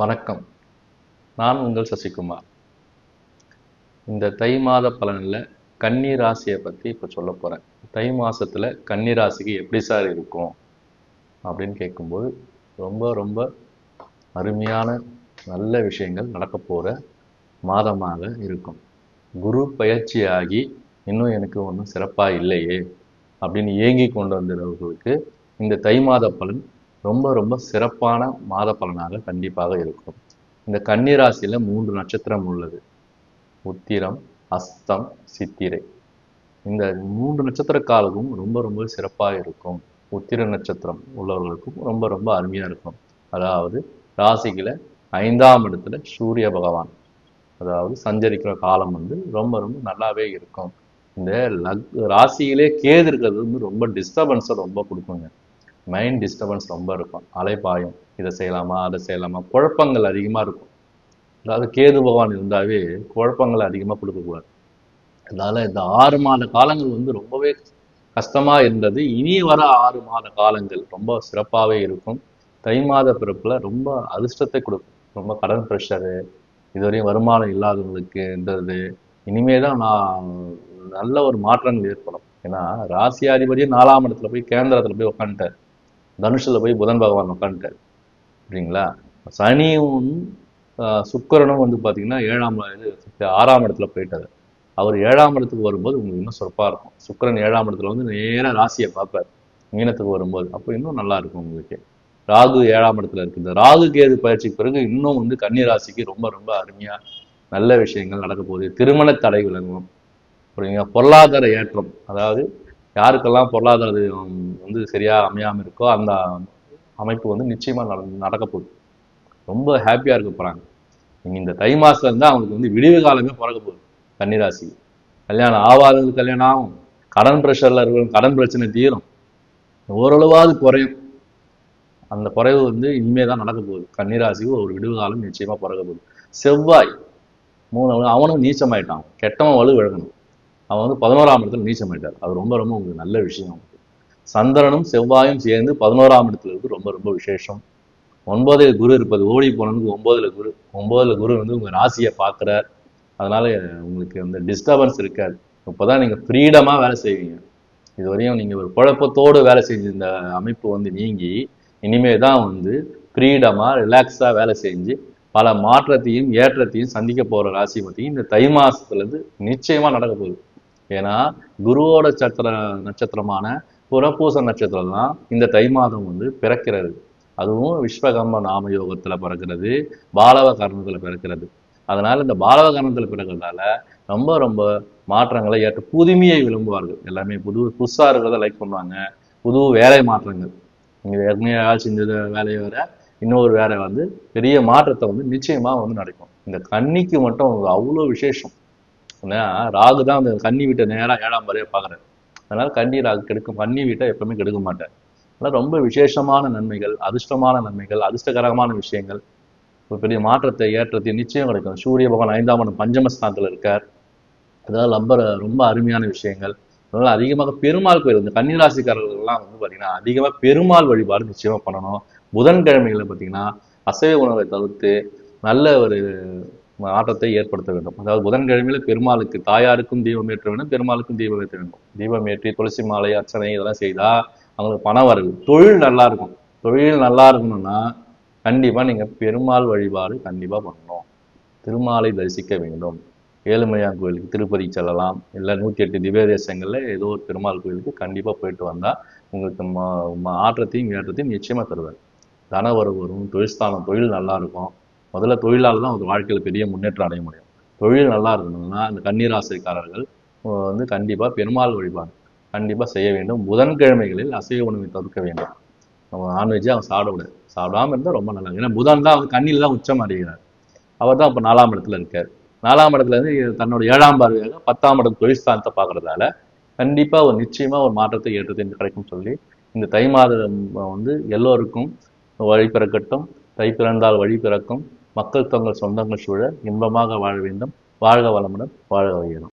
வணக்கம். நான் உங்கள் சசிகுமார். இந்த தை மாத பலனில் கன்னி ராசியை பற்றி இப்போ சொல்ல போகிறேன் தை மாதத்தில் கன்னி ராசிக்கு எப்படி சார் இருக்கும்? அப்படின்னு கேட்கும்போது ரொம்ப ரொம்ப அருமையான நல்ல விஷயங்கள் நடக்க போகிற மாதமாக இருக்கும். குரு பயிற்சியாகி இன்னும் எனக்கு ஒன்றும் சிறப்பாக இல்லையே அப்படின்னு ஏங்கி கொண்டு வந்தவர்களுக்கு இந்த தை மாத பலன் ரொம்ப ரொம்ப சிறப்பான மாத பலனாக கண்டிப்பாக இருக்கும். இந்த கன்னிராசியில் மூன்று நட்சத்திரம் உள்ளது. உத்திரம் அஸ்தம் சித்திரை. இந்த மூன்று நட்சத்திர காலமும் ரொம்ப ரொம்ப சிறப்பாக இருக்கும். உத்திர நட்சத்திரம் உள்ளவர்களுக்கும் ரொம்ப ரொம்ப அருமையா இருக்கும். அதாவது ராசிகளை ஐந்தாம் இடத்துல சூரிய பகவான். அதாவது சஞ்சரிக்கிற காலம் வந்து ரொம்ப ரொம்ப நல்லாவே இருக்கும். இந்த லக் ராசியிலே கேது இருக்கிறது வந்து ரொம்ப டிஸ்டர்பன்ஸை ரொம்ப கொடுக்குங்க. மைண்ட் டிஸ்டர்பன்ஸ் ரொம்ப இருக்கும். அலைப்பாயும். இதை செய்யலாமா அதை செய்யலாமா? குழப்பங்கள் அதிகமாக இருக்கும். அதாவது கேது பகவான் இருந்தாவே குழப்பங்கள் அதிகமாக கொடுக்கக்கூடாது. அதனால் இந்த ஆறு மாத காலங்கள் வந்து ரொம்பவே கஷ்டமா இருந்தது. இனி வர ஆறு மாத காலங்கள் ரொம்ப சிறப்பாகவே இருக்கும். தை மாத பிறப்புல ரொம்ப அதிர்ஷ்டத்தை கொடுக்கும். ரொம்ப கடன் ப்ரெஷரு இதுவரையும் வருமானம் இல்லாதவங்களுக்கு இருந்தது இனிமே தான் நான் நல்ல ஒரு மாற்றங்கள் ஏற்படும். ஏன்னா ராசியாதிபதியே நாலாம் இடத்துல போய் கேந்திரத்தில் போய் உட்காந்துட்டார் தனுஷில் போய் புதன் பகவான் உட்காந்துட்டார் சரிங்களா சனியும் சுக்கரனும் வந்து பார்த்தீங்கன்னா ஏழாம் இது ஆறாம் இடத்துல போயிட்டாரு. அவர் ஏழாம் இடத்துக்கு வரும்போது உங்களுக்கு இன்னும் சிறப்பாக இருக்கும். சுக்கிரன் ஏழாம் இடத்துல வந்து நேராக ராசியை பார்ப்பார். மீனத்துக்கு வரும்போது. அப்போ இன்னும் நல்லா இருக்கும் உங்களுக்கு. ராகு ஏழாம் இடத்துல இருக்கு இந்த ராகு கேது பயிற்சிக்கு பிறகு இன்னும் வந்து கன்னி ராசிக்கு ரொம்ப ரொம்ப அருமையாக நல்ல விஷயங்கள் நடக்க போகுது. திருமண தடை விலகும். புரியுங்க பொருளாதார ஏற்றம். அதாவது யாருக்கெல்லாம் பொருளாதாரம் வந்து சரியா அமையாம இருக்கோ அந்த அமைப்பு வந்து நிச்சயமா நட- நடக்க போகுது ரொம்ப ஹாப்பியா இருக்க போறாங்க. நீங்க இந்த தை மாசத்துல இருந்தா அவங்களுக்கு வந்து விடிவு காலமே பிறக்க போகுது கன்னிராசி. கல்யாணம் ஆவாதவங்களுக்கு கல்யாணம் ஆகும். கடன் ப்ரெஷர்ல இருக்கிற கடன் பிரச்சனை தீரும். ஓரளவாவது குறையும். அந்த குறைவு வந்து இனிமே தான் நடக்க போகுது. கன்னிராசிக்கு ஒரு விடுவு காலம் நிச்சயமா பிறக்க போகுது. செவ்வாய் மூணு அவனும் நீச்சமாயிட்டான். கெட்டவன் வலு விழகணும். அவன் வந்து பதினோராம் இடத்துல நீச்சமாயிட்டார் அது ரொம்ப ரொம்ப உங்களுக்கு நல்ல விஷயம். சந்திரனும் செவ்வாயும் சேர்ந்து பதினோராம் இடத்துல இருக்கு ரொம்ப ரொம்ப விசேஷம். ஒன்பதில் குரு இருப்பது ஓடி போனதுக்கு ஒன்பதுல குரு ஒன்பதுல குரு வந்து உங்கள் ராசியை பார்க்குறார். அதனால உங்களுக்கு அந்த டிஸ்டர்பன்ஸ் இருக்காது. இப்போதான் நீங்கள் ஃப்ரீடமாக வேலை செய்வீங்க. இதுவரையும் நீங்கள் ஒரு குழப்பத்தோடு வேலை செஞ்சு இந்த அமைப்பு வந்து நீங்கி இனிமே தான் வந்து ஃப்ரீடமாக ரிலாக்ஸாக வேலை செஞ்சு பல மாற்றத்தையும் ஏற்றத்தையும் சந்திக்க போகிற ராசி பற்றியும் இந்த தை மாதத்துலேருந்து நிச்சயமாக நடக்க போகுது. ஏன்னா குருவோட சத்திர நட்சத்திரமான புறப்பூச நட்சத்திரம் தான் இந்த தை மாதம் வந்து பிறக்கிறது. அதுவும் விஸ்வகர்ம நாம யோகத்தில் பிறக்கிறது பாலவ கர்ணத்துல பிறக்கிறது. அதனால இந்த பாலவ கர்ணத்துல பிறக்கிறதால ரொம்ப ரொம்ப மாற்றங்களை ஏற்ற புதுமையை விரும்புவார்கள். எல்லாமே புது புதுசாக இருக்கிறத லைக் பண்ணுவாங்க. புது வேலை மாற்றங்கள். நீங்கள் ஏற்கனவே வேலை வேலையை வேற இன்னொரு வேலை வந்து பெரிய மாற்றத்தை வந்து நிச்சயமாக வந்து நடக்கும். இந்த கன்னிக்கு மட்டும் அவ்வளோ விசேஷம். ஏன்னா ராகு தான் அந்த கன்னி வீட்டை நேராக ஏழாம் வரைய பார்க்குறாரு அதனால் கன்னி ராகு கெடுக்கும் கன்னி வீட்டை எப்பவுமே கெடுக்க மாட்டேன் அதனால் ரொம்ப விசேஷமான நன்மைகள் அதிர்ஷ்டமான நன்மைகள் அதிர்ஷ்டகரமான விஷயங்கள் ஒரு பெரிய மாற்றத்தை ஏற்றத்தை நிச்சயம் கிடைக்கும். சூரிய பகவான் ஐந்தாம் இடம் பஞ்சமஸ்தானத்தில் இருக்கார். அதாவது ரொம்ப ரொம்ப அருமையான விஷயங்கள். அதனால் அதிகமாக பெருமாள் கோயில் இந்த கன்னிராசிக்காரர்கள்லாம் வந்து பார்த்தீங்கன்னா அதிகமாக பெருமாள் வழிபாடு நிச்சயமா பண்ணணும். புதன்கிழமைகளை பார்த்தீங்கன்னா அசைவ உணவை தவிர்த்து நல்ல ஒரு மாற்றத்தை ஏற்படுத்த வேண்டும். அதாவது புதன்கிழமையில பெருமாளுக்கு தாயாருக்கும் தீபம் ஏற்ற வேண்டும் பெருமாளுக்கும் தீபம் ஏற்ற வேண்டும். தீபம் ஏற்றி துளசி மாலை அர்ச்சனை இதெல்லாம் செய்தா அவங்களுக்கு பணம் வரவு. தொழில் நல்லா இருக்கும். தொழில் நல்லா இருக்கணும்னா கண்டிப்பா நீங்க பெருமாள் வழிபாடு கண்டிப்பா பண்ணணும். திருமாலை தரிசிக்க வேண்டும். ஏழுமலையான் கோயிலுக்கு திருப்பதி செல்லலாம். இல்லை நூற்றி எட்டு திவ்ய தேசங்களில் ஏதோ ஒரு பெருமாள் கோயிலுக்கு கண்டிப்பாக போயிட்டு வந்தால் உங்களுக்கு மா- மா- ஆற்றத்தையும் ஏற்றத்தையும் நிச்சயமாக தருவார். தன வரவு வரும் தொழில் ஸ்தானம் தொழில் நல்லாயிருக்கும் முதல்ல தொழிலால் தான் ஒரு வாழ்க்கையில் பெரிய முன்னேற்றம் அடைய முடியும். தொழில் நல்லா இருக்கணும்னா இந்த கண்ணீராசிக்காரர்கள் வந்து கண்டிப்பாக பெருமாள் வழிபாடு கண்டிப்பாக செய்ய வேண்டும். புதன்கிழமைகளில் அசைவ உணவை தவிர்க்க வேண்டும். நம்ம நான்வெஜ்ஜை அவன் சாப்பிடக்கூடாது. சாப்பிடாம இருந்தால் ரொம்ப நல்லா ஏன்னா புதன் தான் வந்து கண்ணில் தான் உச்சம் அடைகிறார். அவர் தான் இப்போ நாலாம் இடத்துல இருக்கார். நாலாம் இடத்துல இருந்து தன்னோட ஏழாம் பார்வையாக பத்தாம் இடம் தொழில் ஸ்தானத்தை கண்டிப்பாக ஒரு நிச்சயமாக ஒரு மாற்றத்தை ஏற்றத்தை கிடைக்கும் சொல்லி இந்த தை மாதம் வந்து எல்லோருக்கும் வழி பிறக்கட்டும். தை பிறந்தால் வழி பிறக்கும். மக்கள் தங்கள் சொந்தங்கள் சூழ இன்பமாக வாழ வேண்டும். வாழ்க வளமுடன் வாழ்க வையணும்